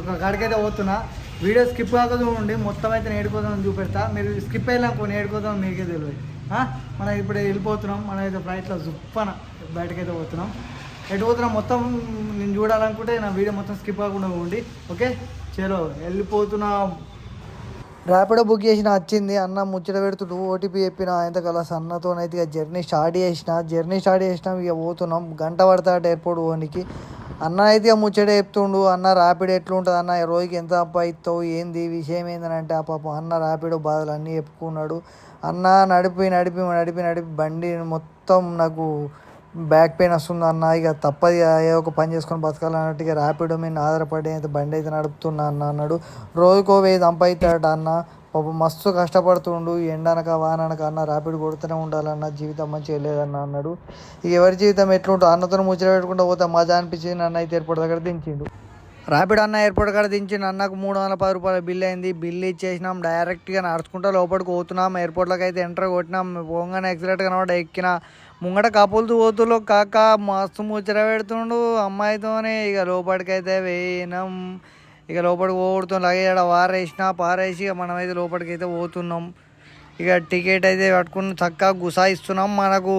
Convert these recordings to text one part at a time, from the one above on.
ఒక గడికైతే పోతున్నా. Video skip కాకుండా ఉండి మొత్తం అయితే నేడుకోదాం చూపెడతా. మీరు స్కిప్ అయ్యాక నేడుకోదాం మీకే తెలియదు. మనం ఇప్పుడు వెళ్ళిపోతున్నాం. మనం అయితే ఫ్లైట్లో జుప్పన బయటకైతే పోతున్నాం. ఎటు పోతున్నాం? మొత్తం నేను చూడాలనుకుంటే నా వీడియో మొత్తం స్కిప్ కాకుండా ఉండి ఓకే? చలో వెళ్ళిపోతున్నాం. ర్యాపిడో బుక్ చేసిన వచ్చింది. అన్న ముచ్చట పెడుతుడు. ఓటీపీ చెప్పిన ఎంత సన్నతోనైతే అన్నతోనైతే ఇక జర్నీ స్టార్ట్ చేసిన. జర్నీ స్టార్ట్ చేసినాం ఇక పోతున్నాం. గంట పడతాడు ఎయిర్పోర్ట్ పోనీకి అన్న అయితే ఇక ముచ్చట చెప్తుండు అన్న ర్యాపిడ్ ఎట్లుంటుంది అన్న రోజుకి ఎంత ఇస్తావు ఏంది విషయం ఏందని అంటే ఆ పాపం అన్న ర్యాపిడ్ బాధలు అన్నీ చెప్పుకున్నాడు. అన్న నడిపి నడిపి నడిపి నడిపి బండి మొత్తం నాకు బ్యాక్ పెయిన్ వస్తుంది అన్న ఇక తప్పది ఇక ఒక పని చేసుకొని బతకాలన్నట్టుగా ర్యాపిడ్ మీద ఆధారపడి అయితే బండి అయితే నడుపుతున్నా అన్న అన్నాడు. రోజుకో వెయ్యి సంపాదిస్తాడట అన్న పాపం మస్తు కష్టపడుతుండు ఎండనక వాననక అన్న ర్యాపిడ్ కొడుతూనే ఉండాలన్న జీవితం మంచిగా లేదన్న అన్నాడు. ఇక ఎవరి జీవితం ఎట్లుంటుందో అన్నతో ముచ్చట పెట్టుకుంటూ పోతే మజా అనిపించింది అన్న అయితే ఎయిర్పోర్ట్ దగ్గర దించిండు. ర్యాపిడ్ అన్న ఎయిర్పోర్ట్ కాడ దించిండు అన్నకు మూడు వందల పది రూపాయల బిల్ అయింది బిల్ ఇచ్చేసినాం డైరెక్ట్గా నడుచుకుంటా లోపలికి పోతున్నాం ఎయిర్పోర్ట్లోకి అయితే ఎంటర్ కొట్టినాం పోగానే ఎక్సలెట్ కనబడ ఎక్కిన. ముంగట కపుల్తూ పోతులో కాక మస్తు ముచ్చట పెడుతుండు అమ్మాయితోనే ఇక లోపలికి అయితే వేయినాం ఇక లోపలికి పోడుతాం లగేజ్ వారేసిన పారేసి ఇక మనమైతే లోపలికి అయితే పోతున్నాం. ఇక టికెట్ అయితే పట్టుకుని చక్కగా గుసాయిస్తున్నాం మనకు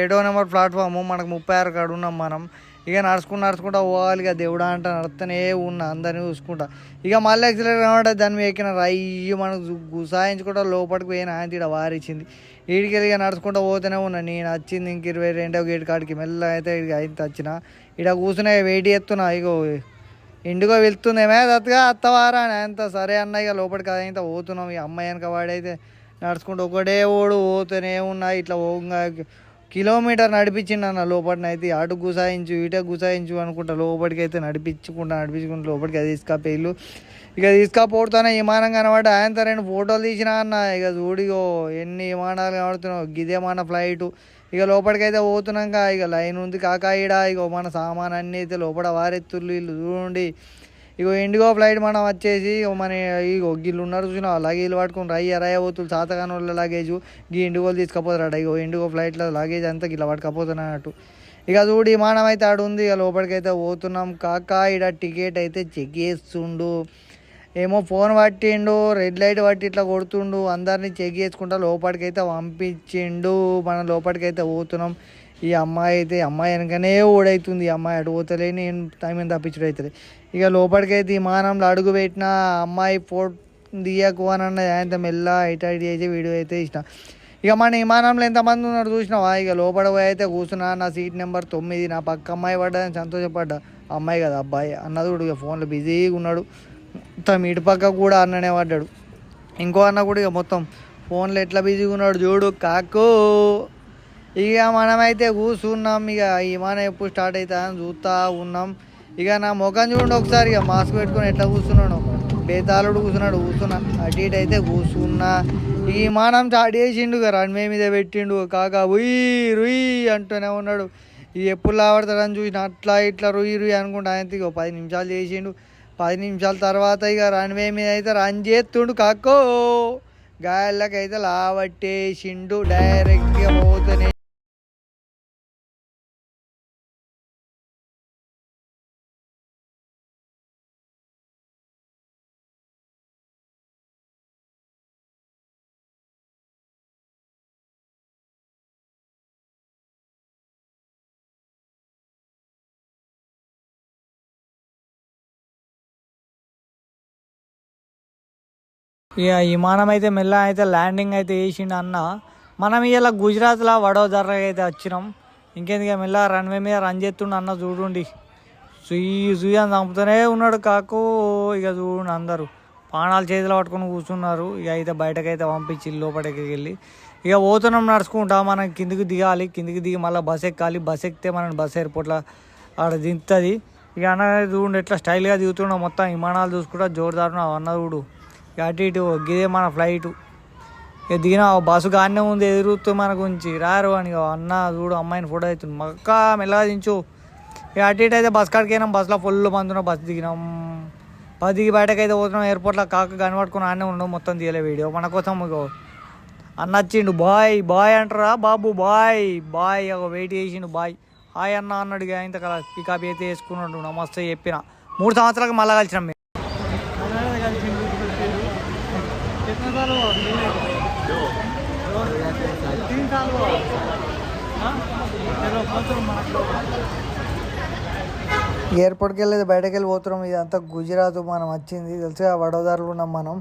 ఏడో నెంబర్ ప్లాట్ఫామ్ మనకు ముప్పై ఆరు కాడ ఉన్నాం మనం. ఇక నడుచుకుంటూ నడుచుకుంటా పోవాలి. ఇక దేవుడా అంట నడుస్తూనే ఉన్నా అందరినీ చూసుకుంటా. ఇక మళ్ళీ యాక్సిడెంట్ కాబట్టి దాని మీద ఎక్కిన రయ్యి మనకు గుసాయించుకుంటా లోపలికి పోయిన ఆయన ఇక్కడ వారిచ్చింది. వీడికి ఇక నడుచుకుంటూ పోతూనే ఉన్నా. నేను వచ్చింది ఇంక ఇరవై రెండో గేట్ కాడికి. మెల్ల అయితే ఇక అయితే వచ్చిన. ఇక్కడ కూర్చునే వెయిట్ చేస్తున్నా. ఇగో ఇండిగో వెళ్తుందేమే దత్తగా అత్తవారా అని అంత సరే అన్న ఇక లోపలికి అదంతా పోతున్నాం. ఈ అమ్మాయి వెనక వాడైతే నడుచుకుంటూ ఒకటే ఓడు పోతూనే ఉన్నా. ఇట్లా పోగా కిలోమీటర్ నడిపించిండు అన్న లోపలిని అయితే. అటు గుసాయించు ఇటే గుసాయించు అనుకుంటా లోపలికి అయితే నడిపించుకుంటా నడిపించుకుంటా లోపలికి అది తీసుకపోయిల్లు ఇక తీసుకపోతానే విమానం కనబడి ఆయనతో రెండు ఫోటోలు తీసినా అన్న. ఇక చూడిగో ఎన్ని విమానాలు కనబడుతున్నావు గిదే ఫ్లైటు ఫ్లైట్ ఇక లోపలికైతే పోతున్నాక ఇక లైన్ ఉంది కాక ఈడ ఇక మన సామాన్ అన్నీ అయితే లోపల వారెత్తుర్లు వీళ్ళు చూడండి. ఇగో ఇండిగో ఫ్లైట్ మనం వచ్చేసి మన ఇగో గిళ్ళు ఉన్నారు చూసిన లగేజ్ పట్టుకుని రయ్య రయ్య పోతులు చాతగాని వాళ్ళ లగేజ్. గీ ఇండిగోలు తీసుకపోతారట ఇగో ఇండిగో ఫ్లైట్లో లగేజ్ అంతా ఇలా పట్టుకపోతున్నట్టు ఇక చూడు విమానం అయితే ఆడుంది ఇక లోపలికైతే పోతున్నాం. కాక ఈడ టికెట్ అయితే చెక్ చేస్తుండు. ఏమో ఫోన్ పట్టిండు రెడ్ లైట్ పట్టి ఇట్లా కొడుతుండు అందరినీ చెక్ చేసుకుంటా లోపలికి అయితే పంపించిండు మనం లోపలికైతే పోతున్నాం. ఈ అమ్మాయి అయితే అమ్మాయి వెనకనే ఓడైతుంది ఈ అమ్మాయి అటు పోతలే నేను టైం తప్పించడం అవుతుంది ఇక లోపలికైతే విమానంలో అడుగు పెట్టిన అమ్మాయి ఫోటో దియకు అని అన్నది ఆయనతో మెల్ల ఇటు చేసి వీడియో అయితే ఇష్టం ఇక మన విమానంలో ఎంతమంది ఉన్నారు చూసినావా? ఇక లోపల పోయి అయితే కూర్చున్నా నా సీట్ నెంబర్ తొమ్మిది నా పక్క అమ్మాయి పడ్డా సంతోషపడ్డా. అమ్మాయి కదా అబ్బాయి అన్నది కూడా ఇక ఫోన్లో బిజీగా ఉన్నాడు. మొత్తం ఇటు పక్క కూడా అన్ననే పడ్డాడు. ఇంకో అన్న కూడా ఇక మొత్తం ఫోన్లో ఎట్లా బిజీగా ఉన్నాడు చూడు కాకు. ఇక మనమైతే కూర్చున్నాం ఇక ఈ విమానం ఎప్పుడు స్టార్ట్ అవుతా అని చూస్తూ ఉన్నాం. ఇక నా ముఖం చూడండి ఒకసారి ఇక మాస్క్ పెట్టుకొని ఎట్లా కూర్చున్నాడు బేతాళుడు కూర్చున్నాడు కూర్చున్నా అటు ఇటు అయితే కూర్చున్నా ఈ విమానం స్టార్ట్ చేసిండు ఇక రన్వే మీద పెట్టిండు. కాక ఉయ్ రుయ్ అంటూనే ఉన్నాడు. ఇక ఎప్పుడు లావడతాడని చూసిన అట్లా ఇట్లా రుయ్ రుయ్ అనుకుంటా ఆయన ఇక పది నిమిషాలు చేసిండు. పది నిమిషాల తర్వాత ఇక రన్వే మీద అయితే రన్ చేస్తుండు కాకో. గాయలకైతే లావట్టేసిండు. డైరెక్ట్గా పోతూనే ఇక విమానం అయితే మెల్ల అయితే ల్యాండింగ్ అయితే వేసిండు అన్న. మనం ఇలా గుజరాత్లో వడోదర అయితే వచ్చినాం. ఇంకెందుక మెల్ల రన్వే మీద రన్ చేస్తుండు అన్న చూడండి. సుయ్యి సుయ్యి అని చంపుతూనే ఉన్నాడు కాకు ఇక చూడండి అందరూ. పానాలు చేతిలో పట్టుకొని కూర్చున్నారు. ఇక అయితే బయటకైతే పంపించి లోపలికి వెళ్ళి. ఇక పోతున్నాం నడుచుకుంటా మనం కిందికి దిగాలి. కిందికి దిగి మళ్ళీ బస్ ఎక్కాలి. బస్ ఎక్కితే మనం బస్ ఎయిర్పోర్ట్లో ఆడ దింతుంది ఇక అన్న చూడండి ఎట్లా స్టైల్గా దిగుతున్నాం మొత్తం విమానాలు చూసుకుంటా జోరుదారు అన్న చూడు. అటు ఇటు గిదే మన ఫ్లైట్ ఇక దిగిన బస్సు కానే ఉంది ఎదురుతూ మన గురించి. రారు అని అన్న చూడు అమ్మాయిని ఫోటో అవుతుంది మక్క మెల్లగా దించు. ఇక అటు ఇటు అయితే బస్ కాడికి అయినాం బస్సులో ఫుల్ మంది బస్సు దిగినాం. బస్ దిగి బయటకు అయితే పోతున్నాం ఎయిర్పోర్ట్లో కాక కనబడుకుని ఆడనే ఉండవు మొత్తం తీయలే వీడియో మన కోసం అన్న వచ్చిండు. బాయ్ బాయ్ అంటారా? బాబు బాయ్ బాయ్ ఒక వెయిట్ చేసిండు. బాయ్. హాయ్ అన్న అన్నాడు ఇంత కల పికప్ అయితే వేసుకున్నాడు నమస్తే చెప్పిన. మూడు సంవత్సరాలకు మళ్ళా కలిసినాం तीन साल हुआ हाँ? चलो పోతున్నాం ఎయిర్పోర్ట్కి వెళ్ళేది బయటకు వెళ్ళి పోతున్నాం ఇదంతా గుజరాత్ మనం వచ్చింది తెలుసుగా వడోదరలో ఉన్నాం మనం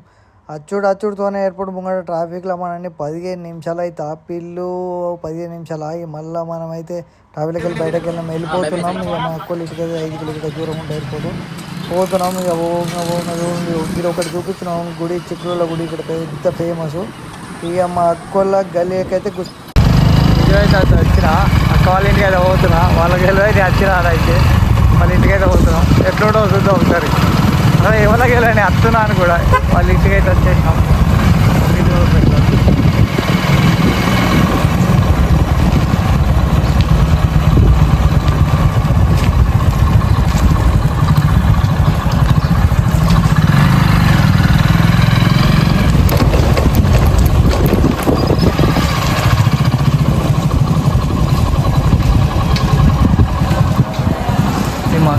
అచ్చుడు అచ్చుడుతోనే ఎయిర్పోర్ట్ ముంగట ట్రాఫిక్లో మనని పదిహేను నిమిషాలు అయితే పిల్లు పదిహేను నిమిషాలు ఆగి మళ్ళీ మనం అయితే ట్రాఫిక్కి వెళ్ళి బయటకు వెళ్ళాం వెళ్ళిపోతున్నాం ఇక మా అక్కలు ఇటుక ఐదు కిలోమీటర్ దూరం ఉండే ఎయిర్పోర్ట్ పోతున్నాం ఇక ఓంగా ఓంగా చూడండి ఇక్కడ ఒకటి చూపిస్తున్నాం గుడి చిక్కుల గుడి ఇక్కడ పెద్ద ఫేమస్ ఇక మా అక్కోళ్ళ గల్లీకైతే గుర్తు అయితే అయితే వచ్చిన అక్క వాళ్ళ ఇంటికి అయితే పోతున్నా వాళ్ళకి వెళ్ళి అయితే వచ్చిన అయితే వాళ్ళ ఇంటికి అయితే పోతున్నాం ఎట్లుంటో చూద్దాం ఒకసారి. అదే ఎవరికి వెళ్ళని వస్తున్నాను కూడా వాళ్ళ ఇంటికి అయితే వచ్చేసినాం ఇంటికి పోతున్నాం. ఇది మా అక్క వాళ్ళు మావయ్యనే మేన మావయ్యనే నీ మేలు కోరేటోన్నే ఆ చుక్కల నడుమ జాబిలిపై నీ నవ్వులు చూపియవే మావయ్యనే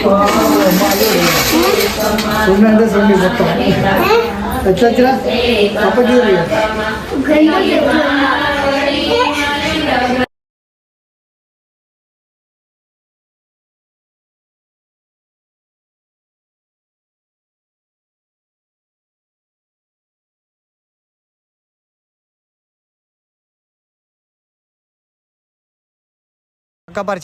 ప్రాణాలన్నది చూడండి చూడండి మొత్తం ఎట్లా వచ్చినా Acabar ya.